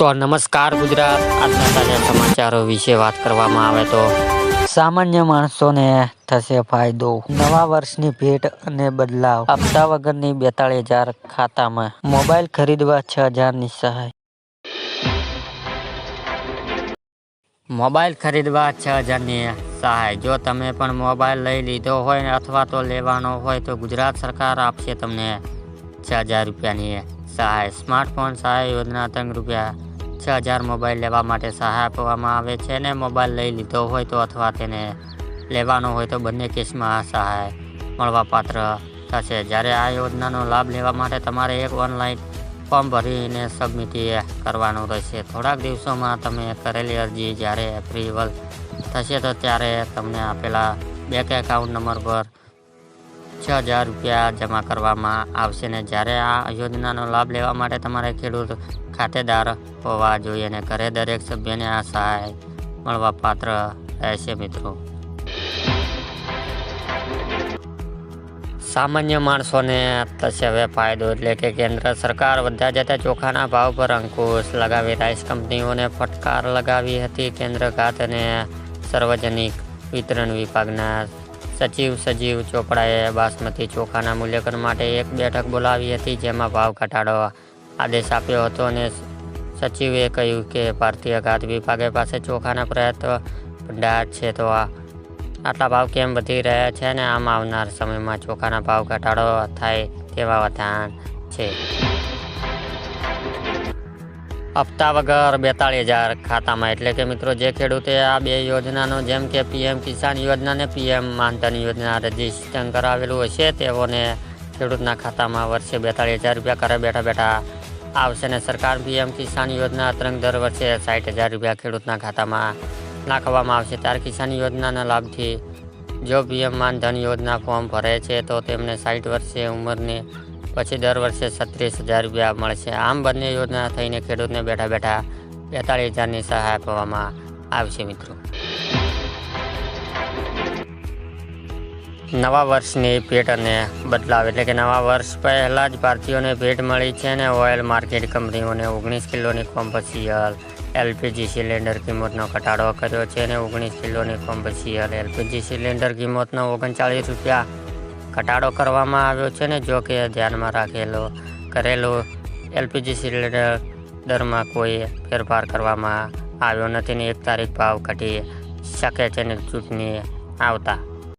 તો નમસ્કાર ગુજરાત. આજના તાજા સમાચારો વિશે વાત કરવામાં આવે તો. સામાન્ય માણસોને થશે ફાયદો. નવા વર્ષની ભેટ અને બદલાવ. હપ્તા વગરની બેતાળીસ હજાર ખાતામાં. મોબાઈલ ખરીદવા છ હજારની સહાય. મોબાઈલ ખરીદવા છ હજારની સહાય. જો તમે પણ મોબાઈલ લઈ લીધો હોય અથવા તો લેવાનો હોય તો ગુજરાત સરકાર આપશે તમને છ હજાર રૂપિયાની સહાય. સ્માર્ટફોન સહાય યોજના ત્રણ રૂપિયા છ હજાર મોબાઈલ લેવા માટે સહાય આપવામાં આવે છે અને મોબાઈલ લઈ લીધો હોય તો અથવા તેને લેવાનો હોય તો બંને કેસમાં સહાય મળવાપાત્ર થશે. જ્યારે આ યોજનાનો લાભ લેવા માટે તમારે એક ઓનલાઈન ફોર્મ ભરીને સબમિટ કરવાનું રહેશે. થોડાક દિવસોમાં તમે કરેલી અરજી જ્યારે એપ્રુવલ થશે તો ત્યારે તમને આપેલા બેંક એકાઉન્ટ નંબર પર હજાર રૂપિયા જમા કરવામાં આવશે ને જ્યારે આ યોજનાનો લાભ લેવા માટે તમારે ખેડૂત ખાતેદાર હોવા જોઈએ અને ઘરે દરેક સભ્યને આ સહાય મળવા પાત્ર રહેશે મિત્રો. સામાન્ય માણસોને થશે હવે ફાયદો એટલે કે કેન્દ્ર સરકાર વધતા જતા ચોખાના ભાવ પર અંકુશ લગાવી રાઈસ કંપનીઓને ફટકાર લગાવી હતી. કેન્દ્ર ખાત સાર્વજનિક વિતરણ વિભાગના સચિવ સજીવ ચોપડાએ બાસમતી ચોખાના મૂલ્યાંકન માટે એક બેઠક બોલાવી હતી, જેમાં ભાવ ઘટાડો આદેશ આપ્યો હતો અને સચિવે કહ્યું કે ભારતીય ખાત વિભાગે પાસે ચોખાના પ્રયત્ન ભંડાર છે, તો આટલા ભાવ કેમ વધી રહ્યા છે અને આમ આવનાર સમયમાં ચોખાના ભાવ ઘટાડો થાય તેવા વધાણ છે. હપ્તા વગર બેતાળીસ હજાર ખાતામાં. એટલે કે મિત્રો, જે ખેડૂતે આ બે યોજનાનો, જેમ કે પીએમ કિસાન યોજના ને પીએમ માનધન યોજના રજીસ્ટ્રેશન કરાવેલું હશે તેઓને ખેડૂતના ખાતામાં વર્ષે બેતાળીસ હજાર રૂપિયા ઘરે બેઠા બેઠા આવશે ને સરકાર પીએમ કિસાન યોજના અતરંગ દર વર્ષે સાઠ હજાર રૂપિયા ખેડૂતના ખાતામાં નાખવામાં આવશે. ત્યારે કિસાન યોજનાના લાભથી જો પીએમ માનધન યોજના ફોર્મ ભરે છે, તો તેમને સાઠ વર્ષે ઉંમરને પછી દર વર્ષે છત્રીસ હજાર રૂપિયા મળશે. આમ બંને યોજના થઈને ખેડૂતને બેઠા બેઠા બેતાળીસ હજારની સહાય આપવામાં આવશે મિત્રો. નવા વર્ષની ભેટ અને બદલાવ એટલે કે નવા વર્ષ પહેલાં જ ભારતીયોને ભેટ મળી છે અને ઓઇલ માર્કેટ કંપનીઓને ઓગણીસ કિલોની કોમ્પસિયલ એલપીજી સિલિન્ડર કિંમતનો ઘટાડો કર્યો છે અને ઓગણીસ કિલોની કોમ્પસિયલ એલપીજી સિલિન્ડર કિંમતનો ઓગણચાળીસ રૂપિયા ઘટાડો કરવામાં આવ્યો છે ને, જો કે ધ્યાનમાં રાખેલો, કરેલો એલપીજી સિલિન્ડર દરમાં કોઈ ફેરફાર કરવામાં આવ્યો નથી ને, એક તારીખ ભાવ ઘટી શકે છે ને, ચૂંટણી આવતા